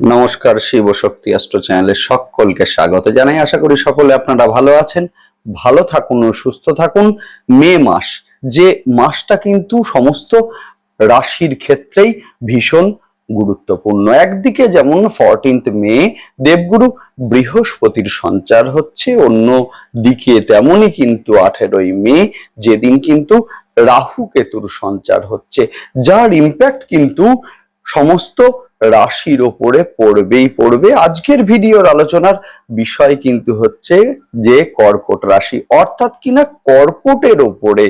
নমস্কার, শিব শক্তি অস্ত্র চ্যানেলে সকলকে স্বাগত জানাই। আশা করি সকলে আপনারা ভালো আছেন, ভালো থাকুন ও সুস্থ থাকুন। মে মাস, যে মাসটা কিন্তু সমস্ত রাশির ক্ষেত্রেই ভীষণ গুরুত্বপূর্ণ। একদিকে যেমন ফরটিন্থ মে, দেবগুরু বৃহস্পতির সঞ্চার হচ্ছে, অন্য দিকে তেমনই কিন্তু আঠেরোই মে, যেদিন কিন্তু রাহু কেতুর সঞ্চার হচ্ছে। যার ইম্প্যাক্ট কিন্তু সমস্ত রাশির ওপরে পড়বেই পড়বে। আজকের ভিডিওর আলোচনার বিষয় কিন্তু হচ্ছে যে কর্কট রাশি, অর্থাৎ কিনা কর্কটের ওপরে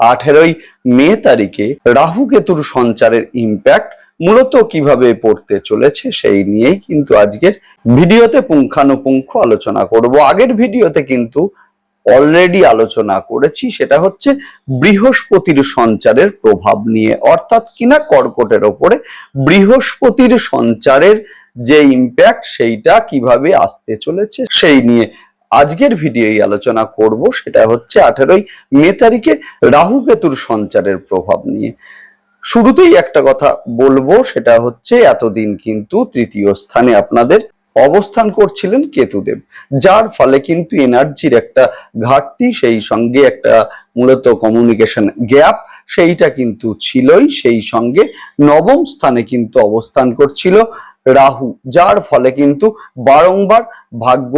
আঠেরোই মে তারিখে রাহু কেতুর সঞ্চারের ইম্প্যাক্ট মূলত কীভাবে পড়তে চলেছে সেই নিয়েই কিন্তু আজকের ভিডিওতে পুঙ্খানুপুঙ্খ আলোচনা করব। আগের ভিডিওতে কিন্তু অলরেডি আলোচনা করেছি, সেটা হচ্ছে বৃহস্পতির সঞ্চারের প্রভাব নিয়ে। অর্থাৎ কিনা কর্কটের ওপরে বৃহস্পতির সঞ্চারের যে ইম্প্যাক্ট সেইটা কীভাবে আসতে চলেছে সেই নিয়ে আজকের ভিডিওই আলোচনা করব। সেটা হচ্ছে আঠেরোই মে তারিখে রাহু কেতুর সঞ্চারের প্রভাব নিয়ে। শুরুতেই একটা কথা বলব, সেটা হচ্ছে এতদিন কিন্তু তৃতীয় স্থানে আপনাদের অবস্থান করছিলেন কেতুদেব, যার ফলে কিন্তু এনার্জির একটা ঘাটতি, সেই সঙ্গে একটা মূলত কমিউনিকেশন গ্যাপ সেইটা কিন্তু ছিলই, সেই সঙ্গে নবম স্থানে কিন্তু অবস্থান করছিল রাহু, যার ফলে কিন্তু বারংবার ভাগ্য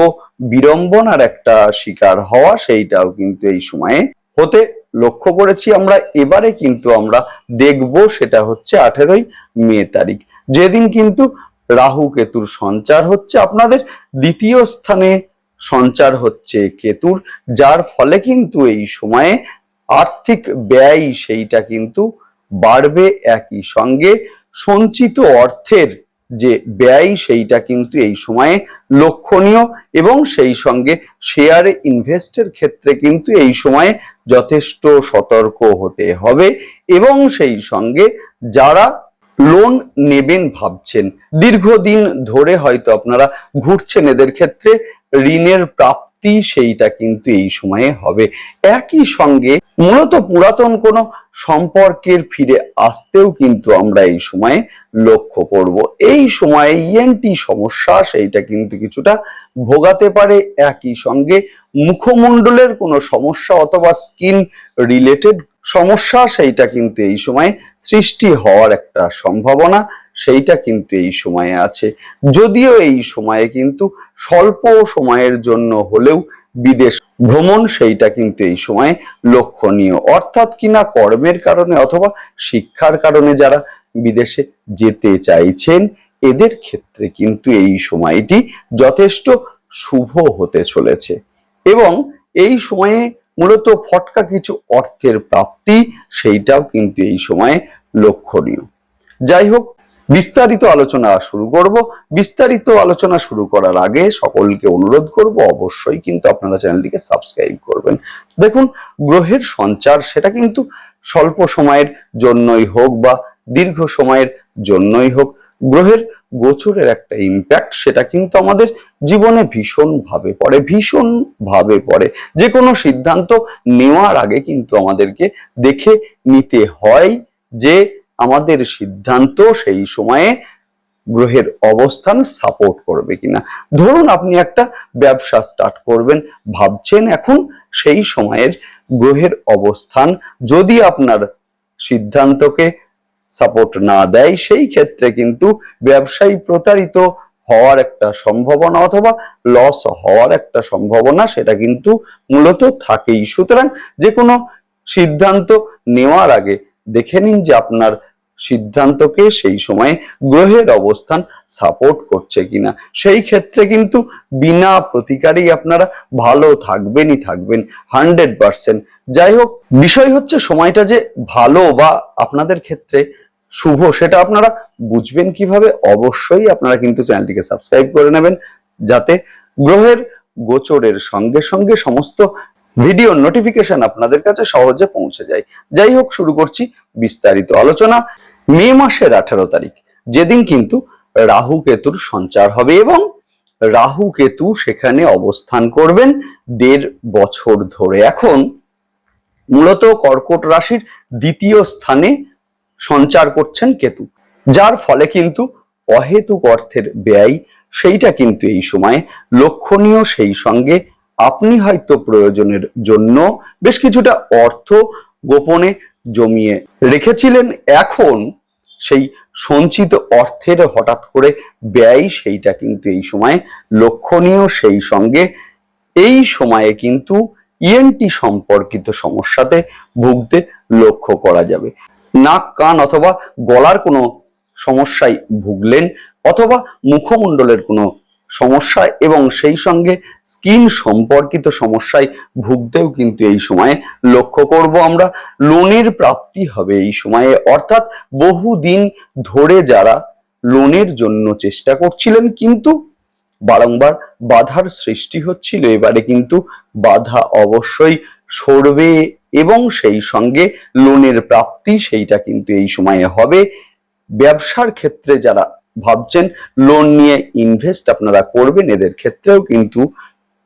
বিড়ম্বনার একটা শিকার হওয়া সেইটাও কিন্তু এই সময়ে হতে লক্ষ্য করেছি। আমরা এবারে কিন্তু আমরা দেখব সেটা হচ্ছে আঠেরোই মে তারিখ। যেদিন কিন্তু রাহু কেতুর সঞ্চার হচ্ছে আপনাদের দ্বিতীয় স্থানে সঞ্চার হচ্ছে কেতুর, যার ফলে কিন্তু এই সময়ে আর্থিক ব্যয় সেইটা কিন্তু বাড়বে একই সঙ্গে। সঞ্চিত অর্থের যে ব্যয় সেইটা কিন্তু এই সময়ে লক্ষণীয় এবং সেই সঙ্গে শেয়ারে ইনভেস্টের ক্ষেত্রে কিন্তু এই সময়ে যথেষ্ট সতর্ক হতে হবে এবং সেই সঙ্গে যারা লোন নেবেন ভাবছেন। দীর্ঘদিন ধরে হয়তো আপনারা ঘুরছেন এদের ক্ষেত্রে, ঋণের প্রাপ্তি সেইটা কিন্তু এই সময়ে হবে। একই সঙ্গে মূলত পুরাতন কোনো সম্পর্কের ফিরে আসতেও কিন্তু আমরা এই সময়ে লক্ষ্য করব। এই সময়ে ইএনটি সমস্যা সেইটা কিন্তু কিছুটা ভোগাতে পারে। একই সঙ্গে মুখমণ্ডলের কোনো সমস্যা অথবা স্কিন রিলেটেড সমস্যা, সেইটা কিন্তু এই সময় সৃষ্টি হওয়ার একটা সম্ভাবনা, সেইটা কিন্তু এই সময়ে আছে। যদিও এই সময়ে কিন্তু স্বল্প সময়ের জন্য হলেও বিদেশ ভ্রমণ, সেইটা কিন্তু এই সময়ে লক্ষণীয়। অর্থাৎ কিনা কর্মের কারণে অথবা শিক্ষার কারণে যারা বিদেশে যেতে চাইছেন, এদের ক্ষেত্রে কিন্তু এই সময়টি যথেষ্ট শুভ হতে চলেছে। এবং এই সময়ে মূলত ফটকা কিছু অর্থের প্রাপ্তি, সেইটাও কিন্তু এই সময়ে লক্ষণীয়। যাই হোক, বিস্তারিত আলোচনা শুরু করব। বিস্তারিত আলোচনা শুরু করার আগে সকলকে অনুরোধ করব, অবশ্যই কিন্তু আপনারা চ্যানেলটিকে সাবস্ক্রাইব করবেন। দেখুন, গ্রহের সঞ্চার সেটা কিন্তু স্বল্প সময়ের জন্যই হোক বা দীর্ঘ সময়ের জন্যই হোক। গ্রহের গোচরের একটা ইম্প্যাক্ট সেটা কিন্তু আমাদের জীবনে ভীষণ ভাবে পড়ে ভীষণ ভাবে পড়ে। যে কোনো সিদ্ধান্ত নেওয়ার আগে কিন্তু আমাদেরকে দেখে নিতে হয় যে আমাদের সিদ্ধান্ত সেই সময়ে গ্রহের অবস্থান সাপোর্ট করবে কিনা। ধরুন আপনি একটা ব্যবসা স্টার্ট করবেন, ভাবছেন এখন সেই সময়ের গ্রহের অবস্থান, যদি আপনার সিদ্ধান্তকে সাপোর্ট না দেয়, সেই ক্ষেত্রে কিন্তু ব্যবসায়ী প্রতারিত হওয়ার একটা সম্ভাবনা অথবা লস হওয়ার একটা সম্ভাবনা সেটা কিন্তু মূলত থাকেই। সুতরাং যে কোনো সিদ্ধান্ত নেওয়ার আগে দেখে নিন যে আপনার সিদ্ধান্তকে সেই সময়ে গ্রহের অবস্থান সাপোর্ট করছে কিনা। সেই ক্ষেত্রে কিন্তু বিনা প্রতিকারেই আপনারা ভালো থাকবেনই থাকবেন, হান্ড্রেড পার্সেন্ট। যাই হোক, বিষয় হচ্ছে সময়টা যে ভালো বা আপনাদের ক্ষেত্রে শুভ, সেটা আপনারা বুঝবেন কীভাবে। অবশ্যই আপনারা কিন্তু চ্যানেলটিকে সাবস্ক্রাইব করে নেবেন, যাতে গ্রহের গোচরের সঙ্গে সঙ্গে সমস্ত ভিডিও নোটিফিকেশন আপনাদের কাছে সহজে পৌঁছে যায়। যাই হোক, শুরু করছি বিস্তারিত আলোচনা। মে মাসের আঠারো তারিখ। যেদিন কিন্তু রাহু কেতুর সঞ্চার হবে এবং রাহু কেতু সেখানে অবস্থান করবেন দেড় বছর ধরে। এখন মূলত কর্কট রাশির দ্বিতীয় স্থানে সঞ্চার করছেন কেতু, যার ফলে কিন্তু অহেতুক অর্থের ব্যয় সেইটা কিন্তু এই সময়ে লক্ষণীয়, সেই সঙ্গে আপনি হয়তো প্রয়োজনের জন্য বেশ কিছুটা অর্থ গোপনে জমিয়ে রেখেছিলেন। এখন সেই সঞ্চিত অর্থের হঠাৎ করে ব্যয় সেইটা কিন্তু এই সময়ে লক্ষণীয়, সেই সঙ্গে এই সময়ে কিন্তু ইএনটি সম্পর্কিত সমস্যাতে ভুগতে লক্ষ্য করা যাবে। নাক, কান অথবা গলার কোনো সমস্যায় ভুগলেন অথবা মুখমণ্ডলের কোনো সমস্যা এবং সেই সঙ্গে স্কিন সম্পর্কিত সমস্যায় ভুগতেও কিন্তু এই সময়ে লক্ষ্য করব আমরা। লোনের প্রাপ্তি হবে এই সময়ে। অর্থাৎ বহুদিন ধরে যারা লোনের জন্য চেষ্টা করছিলেন কিন্তু বারংবার বাধার সৃষ্টি হচ্ছিল। এবারে কিন্তু বাধা অবশ্যই সরবে এবং সেই সঙ্গে লোনের প্রাপ্তি সেইটা কিন্তু এই সময়ে হবে। ব্যবসার ক্ষেত্রে যারা ভাবছেন লোন নিয়ে ইনভেস্ট আপনারা করবেন, এদের ক্ষেত্রেও কিন্তু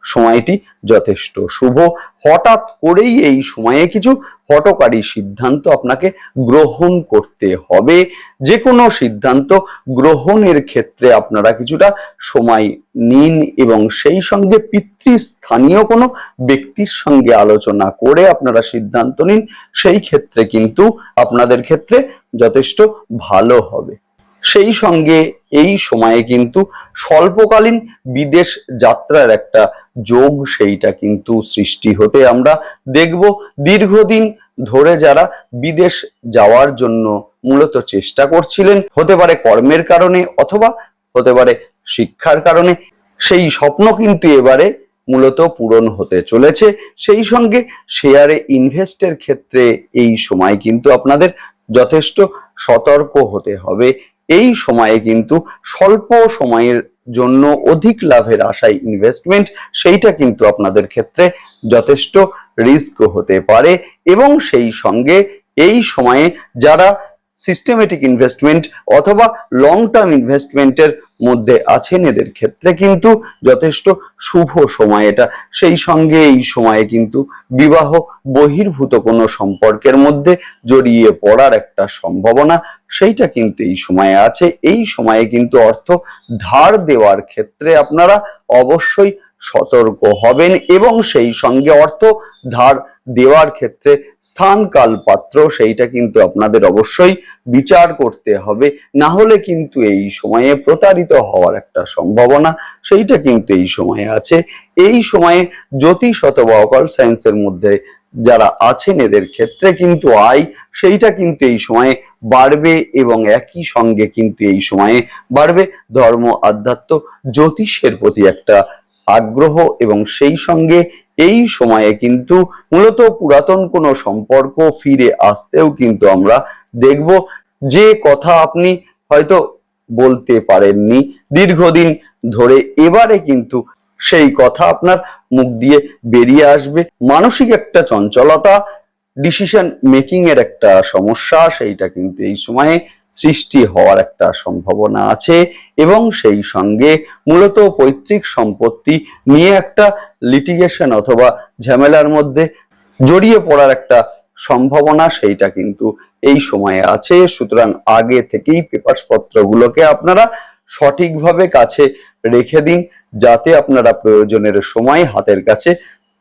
সময়টি যথেষ্ট শুভ। হঠাৎ করেই এই সময়ে কিছু হটকারী সিদ্ধান্ত আপনাকে গ্রহণ করতে হবে। যে কোনো সিদ্ধান্ত গ্রহণের ক্ষেত্রে আপনারা কিছুটা সময় নিন এবং সেই সঙ্গে পিতৃস্থানীয় কোনো ব্যক্তির সঙ্গে আলোচনা করে আপনারা সিদ্ধান্ত নিন, সেই ক্ষেত্রে কিন্তু আপনাদের ক্ষেত্রে যথেষ্ট ভালো হবে। সেই সঙ্গে এই সময়ে কিন্তু স্বল্পকালীন বিদেশ যাত্রার একটা যোগ সেইটা কিন্তু সৃষ্টি হতে আমরা দেখব। দীর্ঘদিন ধরে যারা বিদেশ যাওয়ার জন্য মূলত চেষ্টা করছিলেন, হতে পারে কর্মের কারণে অথবা হতে পারে শিক্ষার কারণে, সেই স্বপ্ন কিন্তু এবারে মূলত পূরণ হতে চলেছে। সেই সঙ্গে শেয়ারে ইনভেস্টের ক্ষেত্রে এই সময় কিন্তু আপনাদের যথেষ্ট সতর্ক হতে হবে। এই সময়ে কিন্তু স্বল্প সময়ের জন্য অধিক লাভের আশায় ইনভেস্টমেন্ট সেইটা কিন্তু আপনাদের ক্ষেত্রে যথেষ্ট রিস্ক হতে পারে এবং সেই সঙ্গে এই সময়ে যারা সিস্টেমেটিক ইনভেস্টমেন্ট অথবা লং টার্ম ইনভেস্টমেন্টের মধ্যে আছেন এদের ক্ষেত্রে কিন্তু যথেষ্ট শুভ সময় এটা। সেই সঙ্গে এই সময়ে কিন্তু বিবাহ বহির্ভূত কোনো সম্পর্কের মধ্যে জড়িয়ে পড়ার একটা সম্ভাবনা সেইটা কিন্তু এই সময়ে আছে। এই সময়ে কিন্তু অর্থ ধার দেওয়ার ক্ষেত্রে আপনারা অবশ্যই সতর্ক হবেন এবং সেই সঙ্গে অর্থ ধার দেওয়ার ক্ষেত্রে স্থান কাল পাত্র, সেইটা কিন্তু আপনাদের অবশ্যই বিচার করতে হবে। না হলে কিন্তু এই সময়ে প্রতারিত হওয়ার একটা সম্ভাবনা, সেইটা কিন্তু এই সময়ে আছে। এই সময়ে জ্যোতিষ অথবা অকাল সায়েন্সের মধ্যে যারা আছেন, এদের ক্ষেত্রে কিন্তু আয়, সেইটা কিন্তু এই সময়ে বাড়বে এবং একই সঙ্গে কিন্তু এই সময়ে বাড়বে। ধর্ম, আধ্যাত্ম, জ্যোতিষের প্রতি একটা আগ্রহ এবং সেই সঙ্গে এই সময়ে কিন্তু মূলত পুরাতন কোনো সম্পর্ক ফিরে আসতেও কিন্তু আমরা দেখব। যে কথা আপনি হয়তো বলতে পারেননি, দীর্ঘদিন ধরে এবারে কিন্তু সেই কথা আপনার মুখ দিয়ে বেরিয়ে আসবে। মানসিক একটা চঞ্চলতা ডিসিশন মেকিং এর একটা সমস্যা, সেইটা কিন্তু এই সময়ে সৃষ্টি হওয়ার একটা সম্ভাবনা আছে এবং সেই সঙ্গে মূলত পৈতৃক সম্পত্তি নিয়ে একটা লিটিগেশন অথবা ঝামেলার মধ্যে জড়িয়ে পড়ার একটা সম্ভাবনা সেইটা কিন্তু এই সময়ে আছে। সুতরাং আগে থেকেই পেপারস পত্রগুলোকে আপনারা সঠিকভাবে কাছে রেখে দিন, যাতে আপনারা প্রয়োজনের সময় হাতের কাছে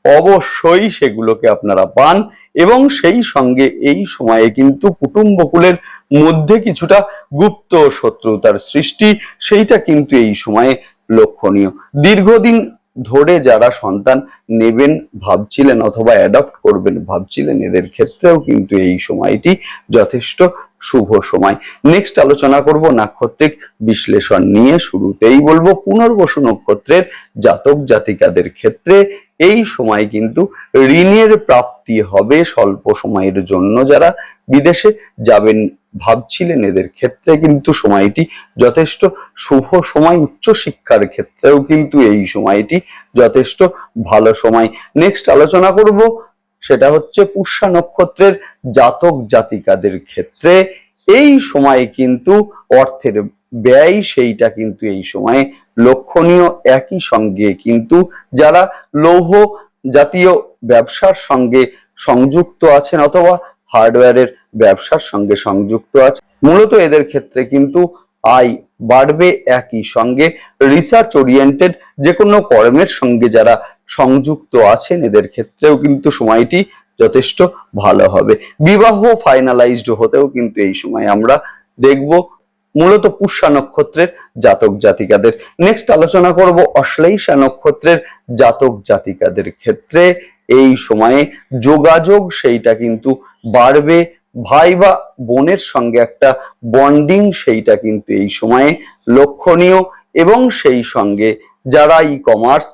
অবশ্যই সেগুলোকে আপনারা পান এবং সেই সঙ্গে এই সময়ে কিন্তু কুটুম্বকুলের মধ্যে কিছুটা গুপ্ত শত্রুতার সৃষ্টি, সেইটা কিন্তু এই সময়ে লক্ষণীয়। দীর্ঘদিন ধরে যারা সন্তান নেবেন, ভাবছিলেন অথবা অ্যাডপ্ট করবেন, ভাবছিলেন এদের ক্ষেত্রেও কিন্তু এই সময়টি যথেষ্ট শুভ সময়। নেক্সট আলোচনা করব নাক্ষত্রিক বিশ্লেষণ নিয়ে। শুরুতেই বলব পুনর্বসু নক্ষত্রের জাতক জাতিকাদের ক্ষেত্রে এই সময় কিন্তু ঋণের প্রাপ্তি হবে স্বল্প সময়ের জন্য। যারা বিদেশে যাবেন, ভাবছিলেন এদের ক্ষেত্রে কিন্তু সময়টি যথেষ্ট শুভ সময় উচ্চশিক্ষার ক্ষেত্রেও কিন্তু এই সময়টি যথেষ্ট ভালো সময়। নেক্সট আলোচনা করব, সেটা হচ্ছে পুষ্যা নক্ষত্রের জাতক জাতিকাদের ক্ষেত্রে। এই সময় কিন্তু অর্থের ব্যয় সেইটা কিন্তু এই সময়ে লক্ষণীয় একই সঙ্গে কিন্তু যারা লৌহ জাতীয় ব্যবসার সঙ্গে সংযুক্ত আছেন অথবা হার্ডওয়্যারের ব্যবসার সঙ্গে সংযুক্ত আছে মূলত এদের ক্ষেত্রে কিন্তু আয় বাড়বে একই সঙ্গে। রিসার্চ ওরিয়েন্টেড যে কোনো কর্মের সঙ্গে যারা সংযুক্ত আছেন, এদের ক্ষেত্রেও কিন্তু সময়টি যথেষ্ট ভালো হবে। বিবাহ ফাইনালাইজড হতেও কিন্তু এই সময় আমরা দেখব মূলত পুষ্যা নক্ষত্রের জাতক জাতিকাদের। নেক্সট আলোচনা করব অশ্লেষা নক্ষত্রের জাতক জাতিকাদের ক্ষেত্রে। এই সময়ে যোগাযোগ সেইটা কিন্তু বাড়বে। ভাই বা বোনের সঙ্গে একটা বন্ডিং সেইটা কিন্তু এই সময়ে লক্ষণীয় এবং সেই সঙ্গে যারা ই কমার্স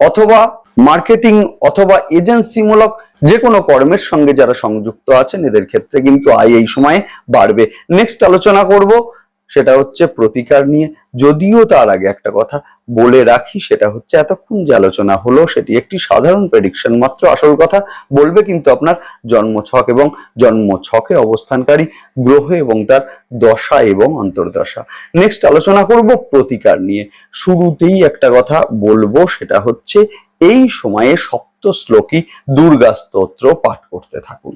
অথবা মার্কেটিং অথবা এজেন্সিমূলক যে কোনো কর্মের সঙ্গে যারা সংযুক্ত আছেন, এদের ক্ষেত্রে কিন্তু আয় এই সময়ে বাড়বে। নেক্সট আলোচনা করব সেটা হচ্ছে প্রতিকার নিয়ে। যদিও তার আগে একটা কথা বলে রাখি, সেটা হচ্ছে এতক্ষণ যে আলোচনা হলো, সেটি একটি সাধারণ প্রেডিকশন মাত্র, আসল কথা বলবে কিন্তু আপনার জন্ম ছক এবং জন্ম ছকে অবস্থানকারী গ্রহ এবং তার দশা এবং অন্তর্দশা। নেক্সট আলোচনা করব প্রতিকার নিয়ে। শুরুতেই একটা কথা বলব, সেটা হচ্ছে এই সময়ে সপ্ত শ্লোকী দুর্গা স্তোত্র পাঠ করতে থাকুন।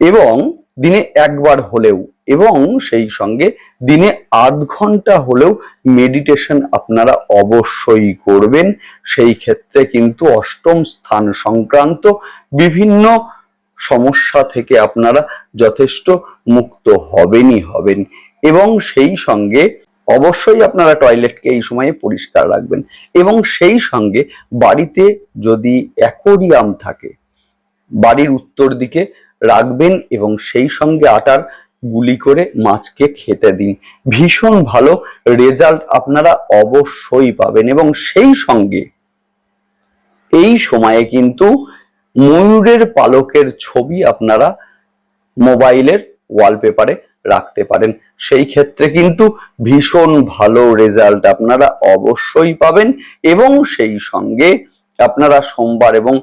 এবং দিনে একবার হলেও এবং সেই সঙ্গে দিনে আধ ঘণ্টা হলেও মেডিটেশন আপনারা অবশ্যই করবেন। সেই ক্ষেত্রে কিন্তু অষ্টম স্থান সংক্রান্ত বিভিন্ন সমস্যা থেকে আপনারা যথেষ্ট মুক্ত হবেনই হবেন। এবং সেই সঙ্গে অবশ্যই আপনারা টয়লেটকে এই সময়ে পরিষ্কার রাখবেন। এবং সেই সঙ্গে বাড়িতে যদি অ্যাকোরিয়াম থাকে, বাড়ির উত্তর দিকে রাখবেন এবং সেই সঙ্গে আটার গুলি করে মাছকে খেতে দিন। ভীষণ ভালো রেজাল্ট আপনারা অবশ্যই পাবেন এবং সেই সঙ্গে এই সময়ে কিন্তু ময়ূরের পালকের ছবি আপনারা মোবাইলের ওয়ালপেপারে রাখতে পারেন। সেই ক্ষেত্রে কিন্তু ভীষণ ভালো রেজাল্ট আপনারা অবশ্যই পাবেন এবং সেই সঙ্গে আপনারা সোমবার এবং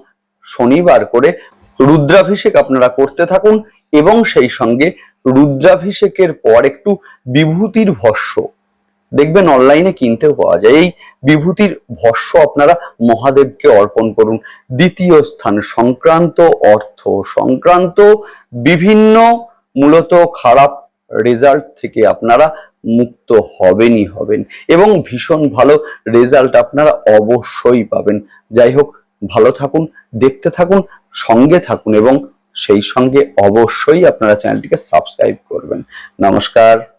শনিবার করে রুদ্রাভিষেক আপনারা করতে থাকুন এবং সেই সঙ্গে রুদ্রাভিষেকের পর একটু বিভূতির ভস্য। দেখবেন অনলাইনে কিনতেও পাওয়া যায়। এই বিভূতির ভস্য আপনারা মহাদেবকে অর্পণ করুন। দ্বিতীয় স্থান, সংক্রান্ত অর্থ। সংক্রান্ত বিভিন্ন মূলত খারাপ রেজাল্ট থেকে আপনারা মুক্ত হবেনই হবেন এবং ভীষণ ভালো রেজাল্ট আপনারা অবশ্যই পাবেন। যাই হোক, ভালো থাকুন, দেখতে থাকুন সঙ্গে থাকুন এবং সেই সঙ্গে অবশ্যই আপনারা চ্যানেলটিকে সাবস্ক্রাইব করবেন। নমস্কার।